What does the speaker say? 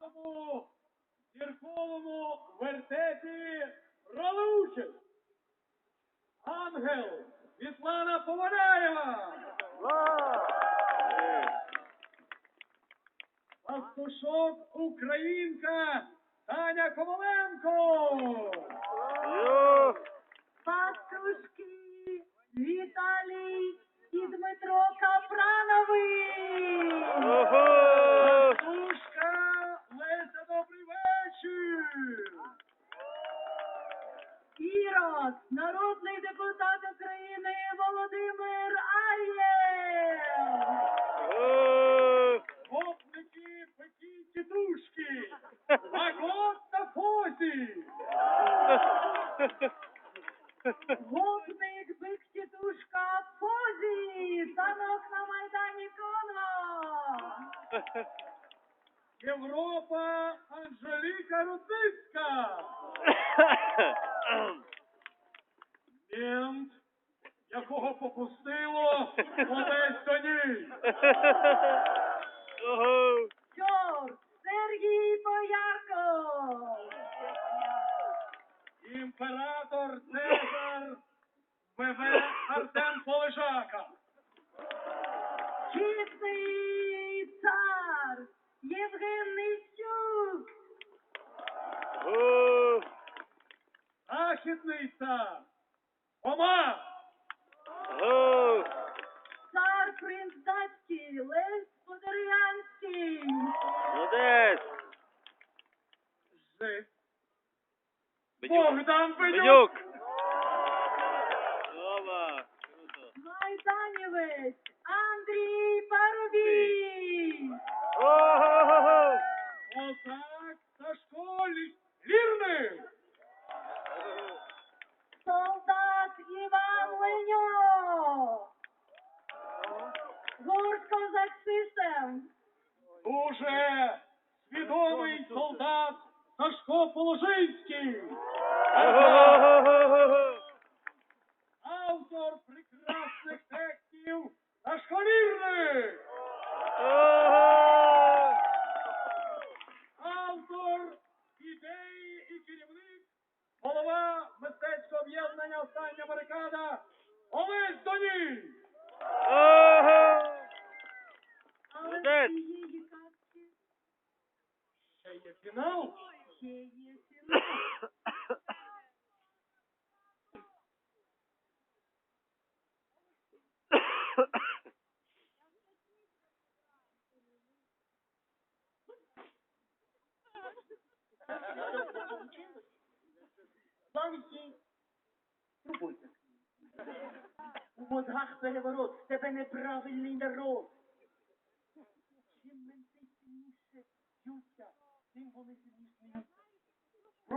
Тому зірковому вертепі брали ангел Світлана Поваляєва. Пастушок Українка Таня Коваленко. Пастушки Віталій і Дмитро Капрановий. Ірод, народний депутат України Володимир Ар'єв. Гопники Петі Тітушки. Агот та Фозі. Гопник бик тітушка Фозі. Танок на Майдані Коно. Європа Анжеліка Рудницька. Мент, якого попустило Олесь до ній. Ого! Чорт Сергій Боярко. Імператор Цезар ВВ Артем Полежака. Чистий Західний. Ома. Цар принц датський Лесь Подерянський. Молодець! Жи. Богдан Бенюк. Бенюк! Майданівець Козак свідомий солдат Сашко Положинський. Автор прекрасних текстів Сашко Лірник. Автор ідеї і керівник, голова мистецького об'єднання Остання барикада Олесь Доній. Ого! Але Молодець. цієї казки Ще є фінал. ще є фінал. Славіки, турбуйся. У мозгах переворот, в тебе неправильний народ. більше б'ються, тим вони сильніше.